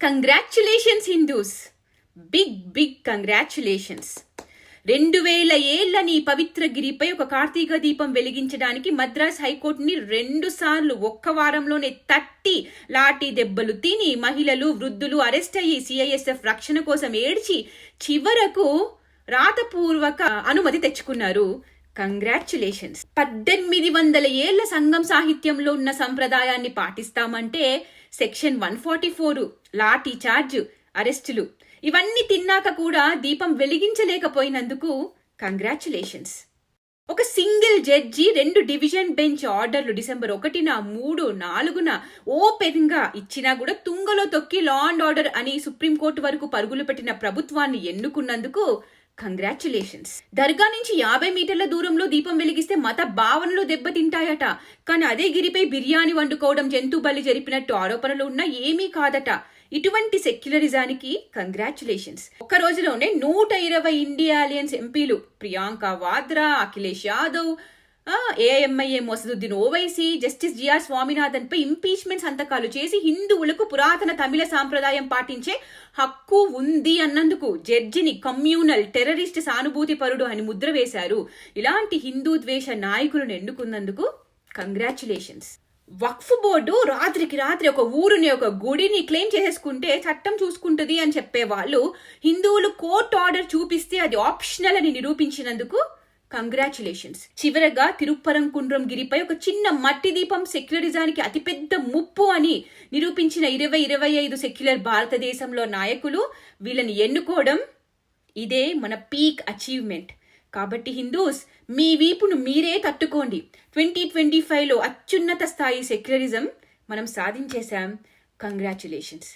Congratulations Hindus big big congratulations రెండు వేల ఏళ్ళ నీ పవిత్ర గిరిపై ఒక కార్తీక దీపం వెలిగించడానికి మద్రాస్ హైకోర్టుని రెండు సార్లు ఒక్క వారంలోనే తట్టి లాఠీ దెబ్బలు తిని మహిళలు వృద్ధులు అరెస్ట్ అయ్యి సిఐఎస్ఎఫ్ రక్షణ కోసం ఏడ్చి చివరకు రాతపూర్వక అనుమతి తెచ్చుకున్నారు. కంగ్రాచులేషన్స్ పద్దెనిమిది వందల ఏళ్ళ సంఘం సాహిత్యంలో ఉన్న సంప్రదాయాన్ని పాటిస్తామంటే section one forty four lathi charge అరెస్టులు ఇవన్నీ తిన్నాక కూడా దీపం వెలిగించలేకపోయినందుకు కంగ్రాచులేషన్స్ ఒక సింగిల్ జడ్జి రెండు డివిజన్ బెంచ్ ఆర్డర్లు డిసెంబర్ ఒకటిన మూడు నాలుగున ఓపెన్గా ఇచ్చినా కూడా తుంగలో తొక్కి లా అండ్ ఆర్డర్ అని సుప్రీంకోర్టు వరకు పరుగులు పెట్టిన ప్రభుత్వాన్ని ఎన్నుకున్నందుకు కంగ్రాచులేషన్స్ దర్గా నుంచి యాభై మీటర్ల దూరంలో దీపం వెలిగిస్తే మత భావనలు దెబ్బతింటాయట. కానీ అదే గిరిపై బిర్యానీ వండుకోవడం జంతు బలి జరిపినట్టు ఆరోపణలు ఉన్నా ఏమీ కాదట. ఇటువంటి సెక్యులరిజానికి కంగ్రాచులేషన్స్ ఒక్క రోజులోనే నూట ఇరవై ఇండియా అలియన్స్ ఎంపీలు Priyanka Vadra Akhilesh Yadav AIMIM Asaduddin Owaisi justice GR Swaminathan పై ఇంపీచ్మెంట్ సంతకాలు చేసి హిందువులకు పురాతన తమిళ సాంప్రదాయం పాటించే హక్కు ఉంది అన్నందుకు జడ్జిని కమ్యూనల్ టెర్రరిస్ట్ సానుభూతి పరుడు అని ముద్ర వేశారు. ఇలాంటి హిందూ ద్వేష నాయకులను ఎన్నుకున్నందుకు కంగ్రాచులేషన్స్. వక్ఫ్ బోర్డు రాత్రికి రాత్రి ఒక ఊరుని ఒక గుడిని క్లెయిమ్ చేసేసుకుంటే చట్టం చూసుకుంటుంది అని చెప్పే వాళ్ళు హిందువులు కోర్ట్ ఆర్డర్ చూపిస్తే అది ఆప్షనల్ అని నిరూపించినందుకు కంగ్రాచులేషన్స్ చివరగా తిరుప్పరంకుండ్రం గిరిపై ఒక చిన్న మట్టి దీపం సెక్యులరిజానికి అతిపెద్ద ముప్పు అని నిరూపించిన ఇరవై ఇరవై ఐదు సెక్యులర్ భారతదేశంలో నాయకులు వీళ్ళని ఎన్నుకోవడం ఇదే మన పీక్ అచీవ్మెంట్. కాబట్టి హిందూస్ మీ వీపును మీరే తట్టుకోండి. ట్వంటీ ట్వంటీ ఫైవ్లో అత్యున్నత స్థాయి సెక్యులరిజం మనం సాధించేశాం. కంగ్రాచులేషన్స్